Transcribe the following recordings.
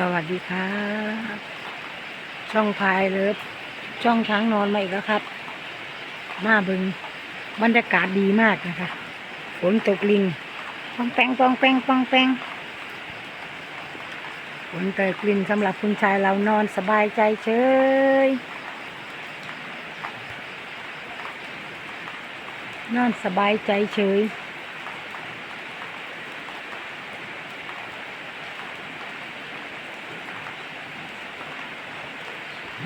สวัสดีครับ ช่องพายเลิฟช่องช้างนอนมาอีกแล้วครับ มาบึงบรรยากาศดีมากนะคะฝนตกลิงปองแปงปองแปงปองแปงฝนตกลินสำหรับคุณชายเรานอนสบายใจเฉยนอนสบายใจเฉย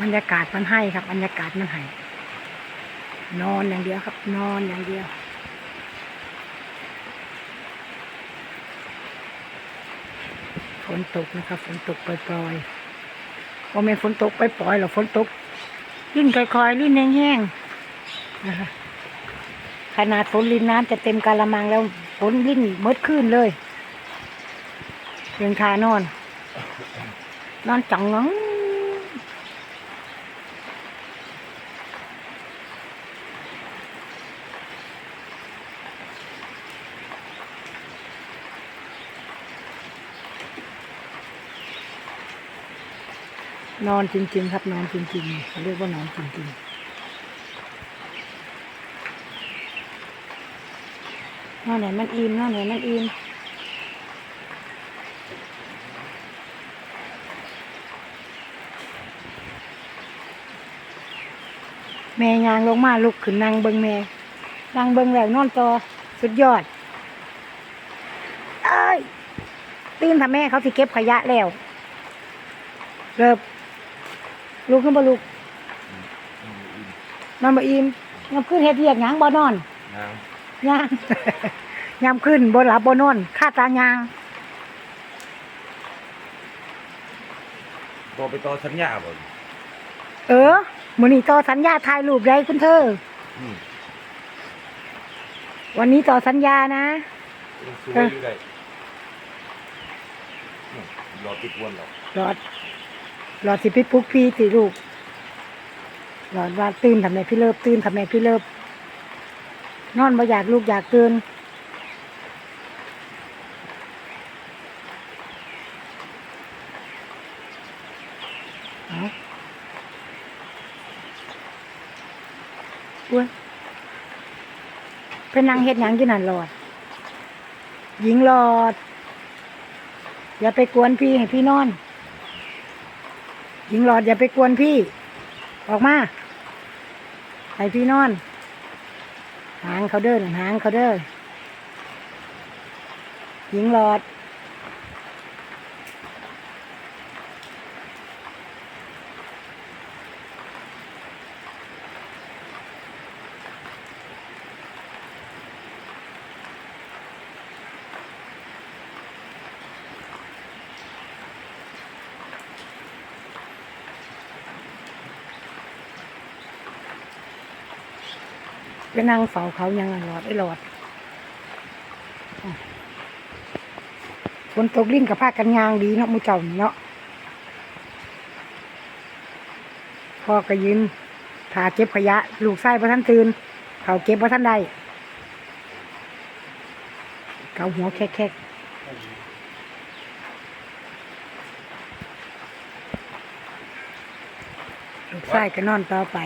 บรรยากาศมันให้ครับ บรรยากาศมันให้นอนอย่างเดียวครับ นอนอย่างเดียวฝนตกนะครับฝนตกปล่อยๆพอไม่ฝนตกไปปล่อยๆหรอกฝนตกลิ่นค่อยๆลิ่นแห้งๆนะคะขนาดฝนลินน้ำจะเต็มกาละมังแล้วฝนลิ่นมืดขึ้นเลยเพียงคานอน นอนจังงัง นอนจริงๆ ครับนอนจริงๆเขาเรียกว่านอนจริงๆนอนไหนมันอิ่มนอนไหนมันอิ่มแม่ยางลงมาลุกขึ้นนั่งเบิงแม่นั่งเบิงแล้วนอนต่อสุดยอดเอ้ยตื่นทำแม่เขาสิเก็บขยะแล้วเริ่ม ลูกขึ้นบ่ลูกนอนบ่อิ่มยามขึ้นเฮ็ดเวียกหยังบ่นอนนางย่าง ยามขึ้นบ่หลับบ่นอนค่าตายางพอไปต่อสัญญาบ่เออมื้อนี้ต่อสัญญาถ่ายรูปได้คุณเธอ อืมวันนี้ต่อสัญญานะสวยอยู่ได้อืมรอติดวนหรอกหลอด หลอดสิไปปลุกพี่สิลูก หลอดว่าตื่นทำไมพี่เลิฟตื่นทำไมพี่เลิฟนอนบ่อยากลูกอยากตื่นเอาอ้วนเป็นนางเฮ็ดหยังอยู่นั่นหลอด หญิงหลอด อย่าไปกวนพี่ให้พี่นอน หญิงหลอดอย่าไปกวนพี่ ออกมาให้พี่นอน หางเขาเดินหางเขาเดินหญิงหลอด ไปนั่งเฝ้าเขายังหลอดไอ้หลอดฝนตกลิ้นกับผ้ากันยางดีเนาะมูเจ้าเนาะพ่อก็ยืนถาเก็บขยะ ลูกไส้พระท่านตื่น เขาเก็บพระท่านใดเขาหัวแคกๆลูกไส้ก็นอนต่อไป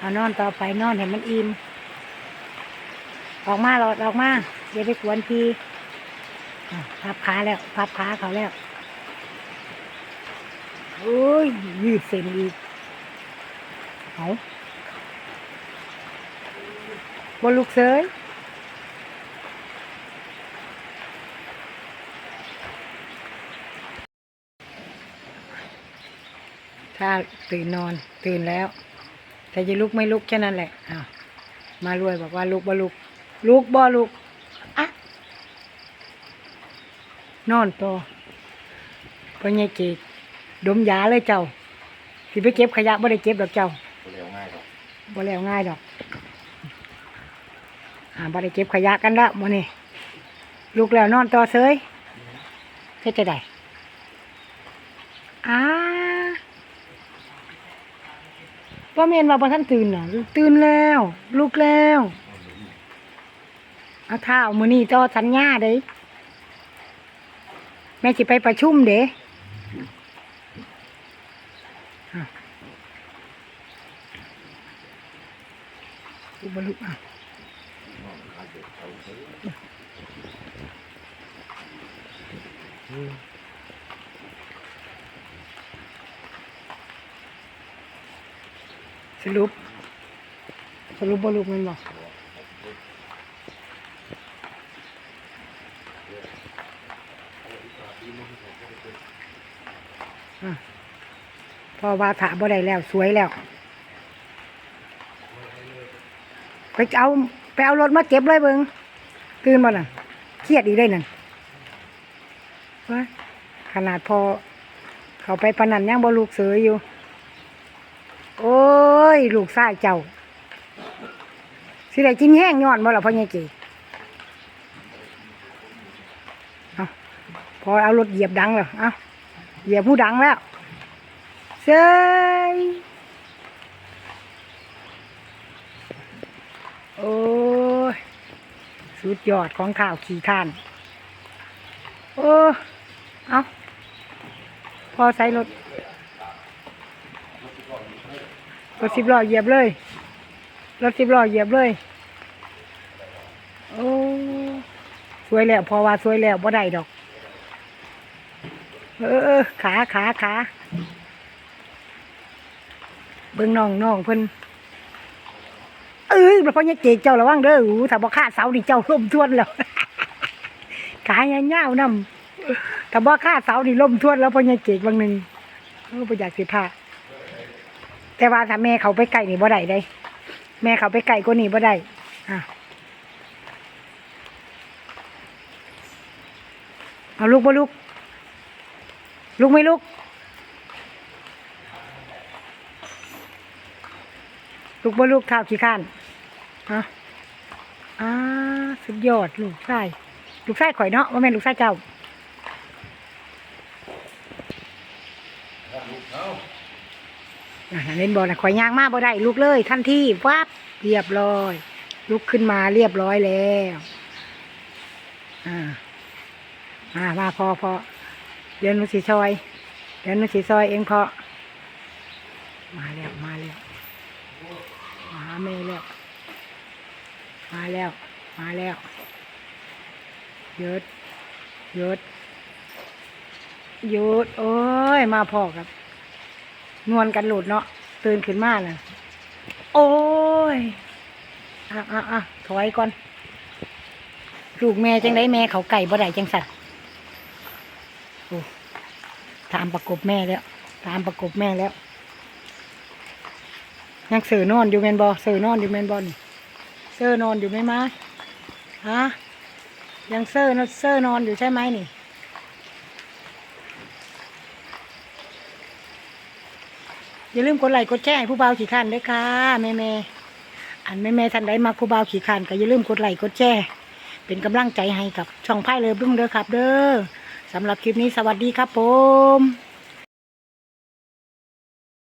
เอานอนต่อไปนอนเห็นมันอิ่มออกมาหลอดออกมาอย่าไปกวนพีพับขาแล้วพับขาเขาแล้วโอ้ยยืดเส้นอีกเอาบนลูกเสยถ้าตื่นนอนตื่นแล้ว แต่จะลุกไม่ลุกแค่นั้นแหละอ้าวมารวยบอกว่าลุกบ่ลุก ลุกบ่ลุกอะนอนต่อพ่อใหญ่เจกดมยาเลยเจ้าสิไปเก็บขยะบ่ได้เก็บดอกเจ้าเร็วง่ายหรอกบ่แล้วง่ายดอกอ่าบ่ได้เก็บขยะกันละมื้อนี้ลุกแล้วนอนต่อเซยเฮ็ดจะได้อ้า บ่แม่นว่าบ่ทันตื่นน่ะ ตื่นแล้ว ลุกแล้วเอาเท้ามือนี่ต่อสัญญาเด้แม่สิไปประชุมเด้อะอุบลุอะ สรุป สรุปบอลุกแมันบอกอ่พอว่าถาบ่ได้แล้ว สวยแล้ว ไปเอา ไปเอารถมาเก็บเลยเบิงตื่นมาน่ะ เครียดอีกได้นั่นขนาดพอ เขาไปปนันยังบ่ลูกเสืออยู่ โอ้ย ลูกชายเจ้า สิได้กินแห้งย้อนบ่ล่ะพ่อใหญ่เก๋เอาพอเอารถเหยียบดังแล้วเอาเหยียบผู้ดังแล้วเซยโอ้ย สุดยอดของข่าวขี่ข้าน โอ้ เอาพอใส่รถ รถสิบล้อเหยียบเลย รถสิบล้อเหยียบเลย โอ้ สวยแล้วพอว่าสวยแล้วบ่ได้ดอก เออ ขาขาขาเบิ่งน้องน้องเพิ่นเอ้ยเพราะเนี่ยเจ๊เจ้าระวังเด้อหูถ้าบ่ฆ่าเสาดิเจ้าล่มทวนแล้วขาเงี้ยาวๆนำถ้าบ่ฆ่าเสาดิล่มทวนแล้วเพราะเนี่ยเจ๊บางหนึ่งเออบ่อยากสิพา แต่ว่าถ้าแม่เขาไปไกลนี่บ่ได้เด้ แม่เขาไปไกลกว่านี้บ่ได้อะเอาลูกบ่ลูก ลูกไม่ลูก ลูกบ่ลูกข้าวขี้ข้านฮะอ่าสุดยอดลูกไส้ลูกไส้ข่อยเนาะว่าแม่ลูกไส้เจ้า อ่า เล่นบอลนะข่อยยางมากบ่ได้ลุกเลยทันทีวับเรียบร้อย ลุกขึ้นมาเรียบร้อยแล้วอ่าอ่ามาพอพอเดี๋ยวนุสีซอยเดี๋ยวนุสีซอยเองพอมาแล้วมาแล้วมาหาแม่แล้วมาแล้ว มาแล้วหยุดหยุดหยุดโอ้ยมาพอกับ นวลกันหลุดเนาะตื่นขึ้นมาน่ะ โอ้ยอะอะอะถอยก่อน ลูกแม่จังได้แม่เขาไก่บ่ได้จังสัตว์โอ้ตามประกบแม่แล้ว ตามประกบแม่แล้วยังเสือนอนอยู่แมนบอเสือนอนอยู่แมนบอนี่เสือนอนอยู่ไหมมาฮะยังเสือนอนเสือนอนอยู่ใช่ไหมนี่ อย่าลืมกดไลค์กดแชร์ให้ผู้บ่าวขี่ขันด้วยค่ะแม่แม่อันแม่แม่ท่านใดมาผู้บ่าวขี่ขันก็อย่าลืมกดไลค์กดแชร์เป็นกำลังใจให้กับช่องไพ่เลยบึ้งเด้อครับ เด้อสำหรับคลิปนี้สวัสดีครับผม